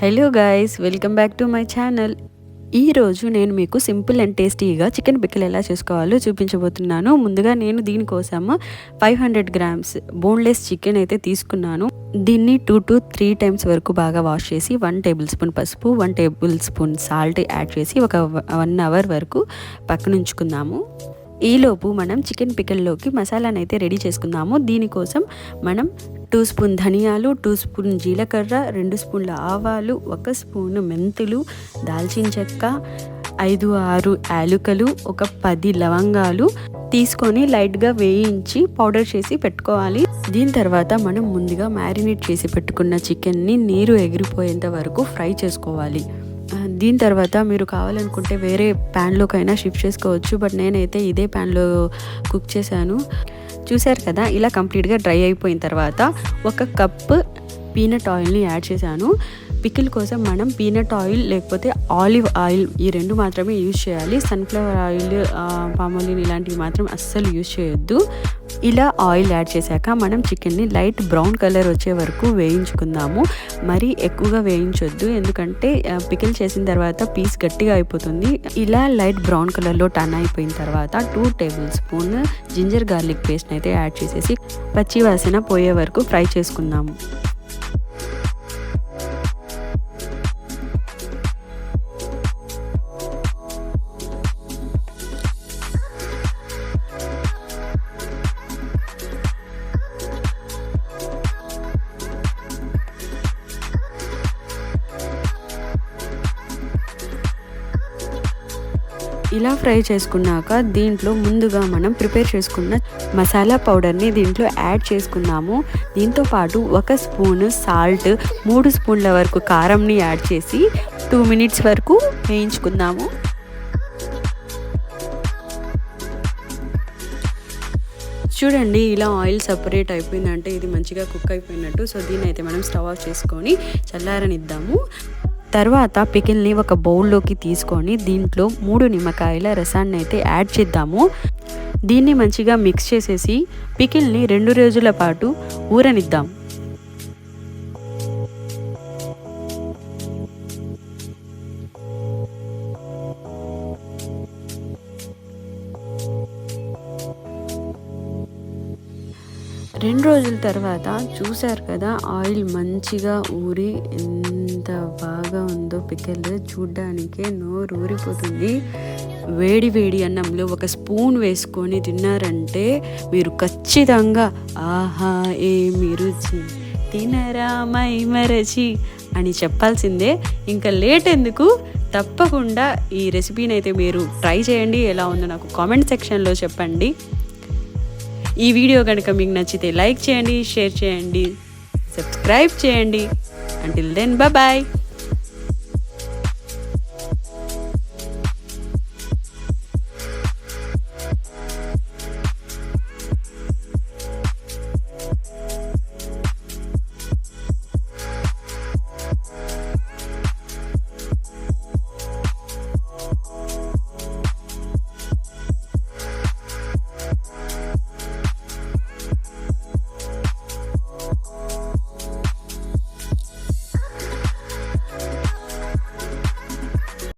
Hello guys welcome back to my channel ఈరోజు నేను మీకు సింపుల్ అండ్ టేస్టీగా చికెన్ పిక్కలు ఎలా చేసుకోవాలో చూపించబోతున్నాను. ముందుగా నేను దీనికోసం five hundred grams boneless chicken అయితే తీసుకున్నాను. దీన్ని టూ టు త్రీ టైమ్స్ వరకు బాగా వాష్ చేసి వన్ టేబుల్ స్పూన్ పసుపు one tablespoon salt add చేసి ఒక వన్ అవర్ వరకు పక్కన ఉంచుకుందాము. ఈలోపు మనం చికెన్ పికల్లోకి మసాలాను అయితే రెడీ చేసుకుందాము దీనికోసం మనం టూ స్పూన్ ధనియాలు టూ స్పూన్ జీలకర్ర రెండు స్పూన్ల ఆవాలు ఒక స్పూన్ మెంతులు దాల్చిన చెక్క ఐదు ఆరు యాలుకలు ఒక పది లవంగాలు తీసుకొని లైట్గా వేయించి పౌడర్ చేసి పెట్టుకోవాలి. దీని తర్వాత మనం ముందుగా మ్యారినేట్ చేసి పెట్టుకున్న చికెన్ని నీరు ఎగిరిపోయేంత వరకు ఫ్రై చేసుకోవాలి. దీని తర్వాత మీరు కావాలనుకుంటే వేరే ప్యాన్లోకైనా షిఫ్ట్ చేసుకోవచ్చు బట్ నేనైతే ఇదే ప్యాన్లో కుక్ చేశాను. చూశారు కదా ఇలా కంప్లీట్గా డ్రై అయిపోయిన తర్వాత ఒక కప్ పీనట్ ఆయిల్ని యాడ్ చేశాను. పికిల్ కోసం మనం పీనట్ ఆయిల్ లేకపోతే ఆలివ్ ఆయిల్ ఈ రెండు మాత్రమే యూజ్ చేయాలి. సన్ఫ్లవర్ ఆయిల్ పామ్ ఆయిల్ ఇలాంటివి మాత్రం అస్సలు యూజ్ చేయొద్దు. ఇలా ఆయిల్ యాడ్ చేశాక మనం చికెన్ని లైట్ బ్రౌన్ కలర్ వచ్చే వరకు వేయించుకుందాము. మరీ ఎక్కువగా వేయించొద్దు. ఎందుకంటే పికిల్ చేసిన తర్వాత పీస్ గట్టిగా అయిపోతుంది. ఇలా లైట్ బ్రౌన్ కలర్లో టర్న్ అయిపోయిన తర్వాత two tablespoon ginger garlic పేస్ట్ని అయితే యాడ్ చేసేసి పచ్చి వాసన పోయే వరకు ఫ్రై చేసుకుందాము. ఇలా ఫ్రై చేసుకున్నాక దీంట్లో ముందుగా మనం ప్రిపేర్ చేసుకున్న మసాలా పౌడర్ని దీంట్లో యాడ్ చేసుకుందాము దీంతో పాటు ఒక స్పూన్ సాల్ట్ మూడు స్పూన్ల వరకు కారంని యాడ్ చేసి టూ మినిట్స్ వరకు వేయించుకుందాము. చూడండి ఇలా ఆయిల్ సపరేట్ అయిపోయిందంటే ఇది మంచిగా కుక్ అయిపోయినట్టు. సో దీన్ని అయితే మనం స్టవ్ ఆఫ్ చేసుకొని చల్లారనిద్దాము. తర్వాత పికిల్ని ఒక బౌల్లోకి తీసుకొని దీంట్లో మూడు నిమ్మకాయల రసాన్ని అయితే యాడ్ చేద్దాము. దీన్ని మంచిగా మిక్స్ చేసేసి పికిల్ని రెండు రోజుల పాటు ఊరనిద్దాం. రెండు రోజుల తర్వాత చూసారు కదా ఆయిల్ మంచిగా ఊరి ఎంత బాగా ఉందో పికెల్ చూడ్డానికే నోరు ఊరిపోతుంది. వేడి వేడి అన్నంలో ఒక స్పూన్ వేసుకొని తిన్నారంటే మీరు ఖచ్చితంగా ఆహా ఏమి రుచి తినరా మై మరచి అని చెప్పాల్సిందే. ఇంకా లేట్ ఎందుకు? తప్పకుండా ఈ రెసిపీని అయితే మీరు ట్రై చేయండి. ఎలా ఉందో నాకు కామెంట్ సెక్షన్లో చెప్పండి. ఈ వీడియో కనుక మీకు నచ్చితే లైక్ చేయండి షేర్ చేయండి సబ్స్క్రైబ్ చేయండి. Until then bye